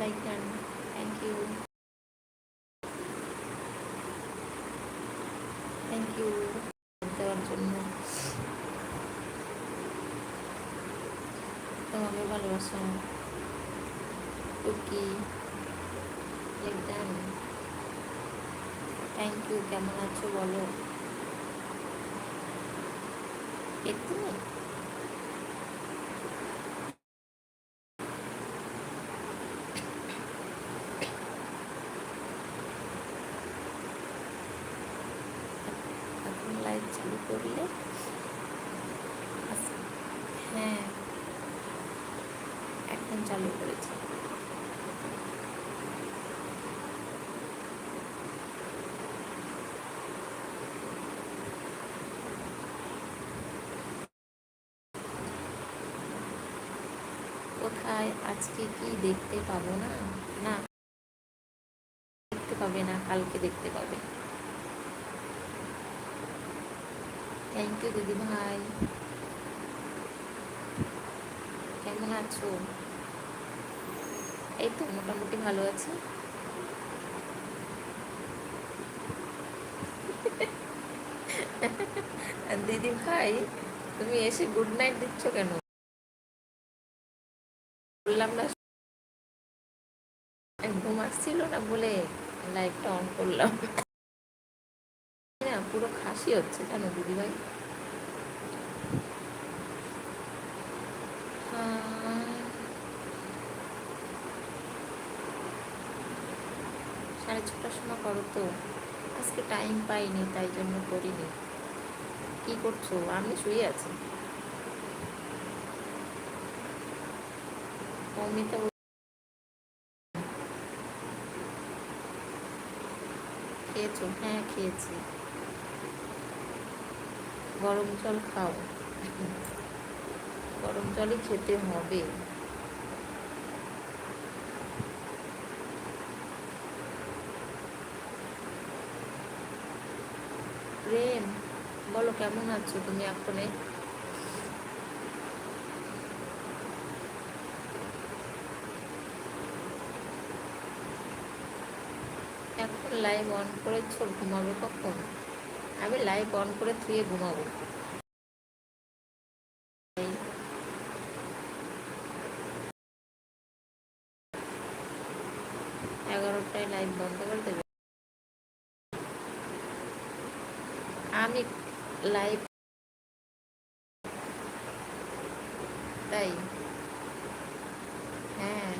Like done thank you thank you দেওয়ার জন্য তোমাকে ভালোবাসা টুকি লাইক ডান থ্যাংক ইউ কেমন আছো বলো একটু এখন লাইভ চালু করলে আস- হ্যাঁ এখন চালু করেছি কোথায় আজকে কি দেখতে পাবো না? না। দেখতে পাবে না, কালকে দেখতে পাবে। থ্যাংক ইউ দিদি ভাই। কেমন আছো? এই তো মোটামুটি ভালো আছি। দিদি ভাই, তুমি এসে গুড নাইট দিচ্ছ কেন? বললাম না। ঘুম আসছিল না বলে লাইটটা অন করলাম। পুরো খাসি হচ্ছে কেন দিদি ভাই সাড়ে ছটার সময় করো তো। আজকে টাইম পাইনি, তাই জন্য করিনি। কি করছ? আমি শুয়ে আছি। অমিতা খেয়েছো? হ্যাঁ খেয়েছি। গরম জল খাও। গরম জলই খেতে হবে। প্রেম বলো কেমন আছো তুমি এখনে এখন লাইভ অন করেছ ঘুমাবে কখন? আমি লাইভ অন করে থুয়ে ঘুমাবো। এগারোটায় লাইভ বন্ধ করে দেবে। আমি লাইভ তাই হ্যাঁ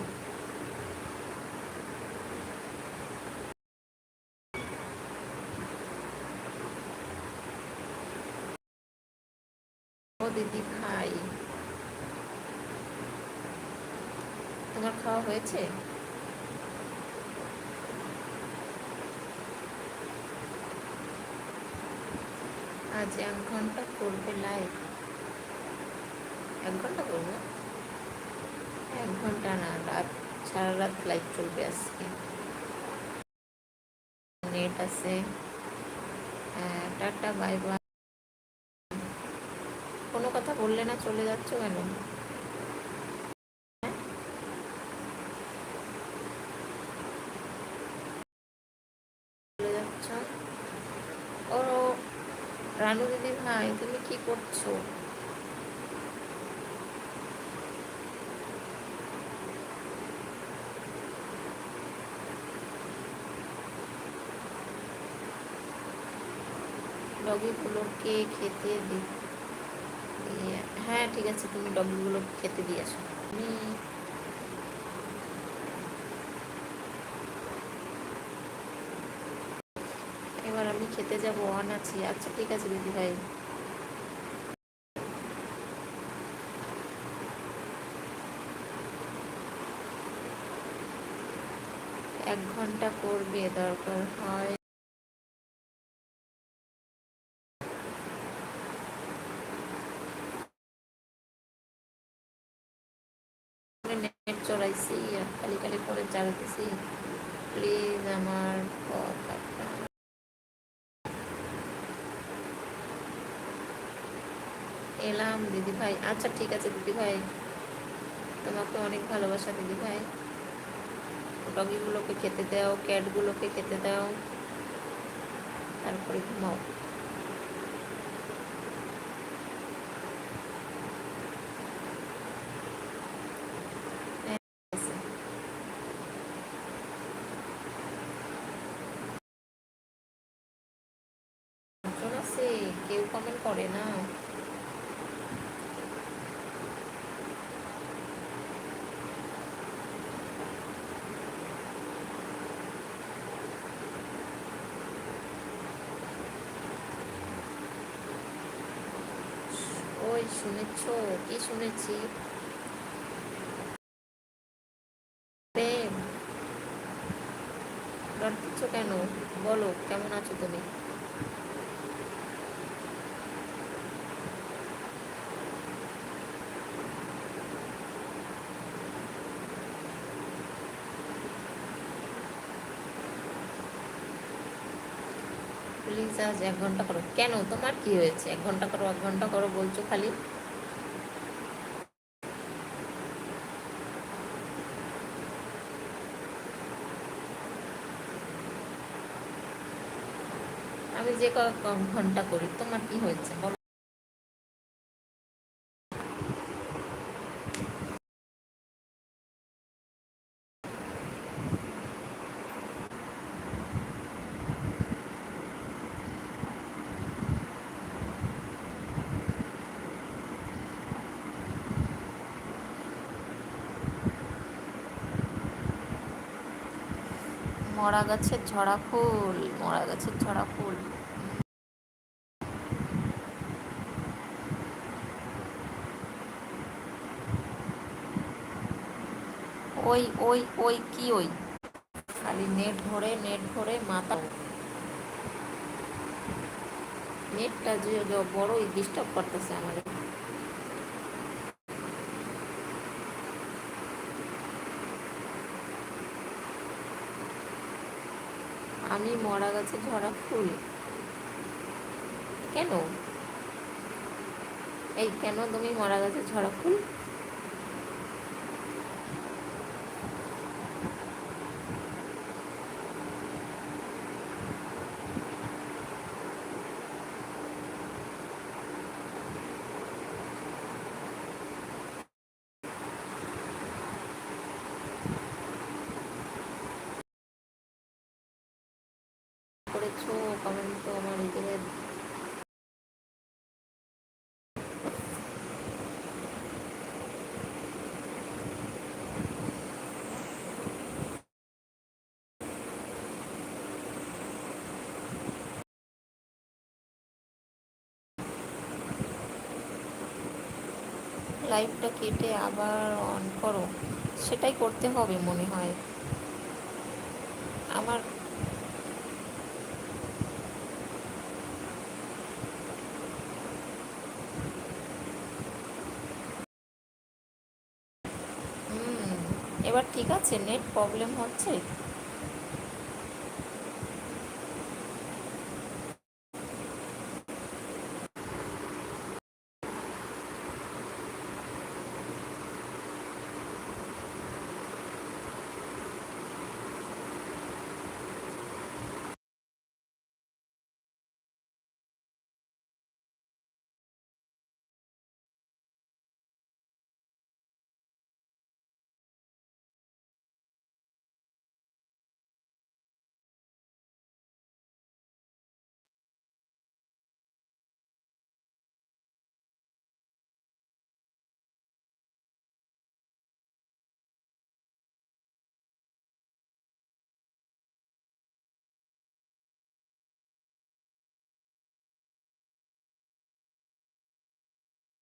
ও দিদি ভাই তোমার খাওয়া হয়েছে? আজ এক ঘণ্টা করবে লাইভ এক ঘণ্টা করব? এক ঘণ্টা না, রাত, সারা রাত লাইভ চলবে আজকে। নেট আছে। হ্যাঁ টাটা বাই বাই বললে না চলে যাচ্ছ কেন? রানু দিদি ভাই তুমি কি করছ? খেতে দি হ্যাঁ ঠিক আছে, তুমি ডগিগুলো খেতে দিয়ে আসো। আমি এবার আমি খেতে যাব, অন আছি। আচ্ছা ঠিক আছে, দিদি ভাই। এক ঘণ্টা করবে, দরকার হয় নেট চড়াইছি আর খালি খালি করে চালাতেছি প্লিজ আমার কথাটা। এলাম, দিদি ভাই। আচ্ছা ঠিক আছে, দিদি ভাই। তোমাকে অনেক ভালোবাসা, দিদি ভাই। ডগিগুলোকে খেতে দাও, ক্যাটগুলোকে খেতে দাও। তারপরে ঘুমাও হ্যাঁ, আছে। একজন আছে কেউ কমেন্ট করে না। ওই শুনেছ? কি শুনেছি? কেন? বলো কেমন আছো তুমি? আজ এক ঘণ্টা করো। কেন? তোমার কি হয়েছে? এক ঘণ্টা করো, এক ঘণ্টা করো বলছো খালি? আমি যে ঘণ্টা করি, তোমার কি হয়েছে? মরা গাছের ঝরা ফুল, মরা গাছের ঝরা ফুল। ওই ওই ওই, কি ওই? খালি নেট ধরে নেট ধরে মাথা। নেটটা যে বড়ই ডিস্টার্ব করতেছে আমার আমি মরা গাছে ঝরা ফুল। কেন? এই কেন তুমি মরা গাছে ঝরা ফুল? করেছ কমেন্ট তো আমার এদিকে লাইভটা কেটে আবার অন করো। সেটাই করতে হবে মনে হয়। আমার এবার ঠিক আছে নেট প্রবলেম হচ্ছে?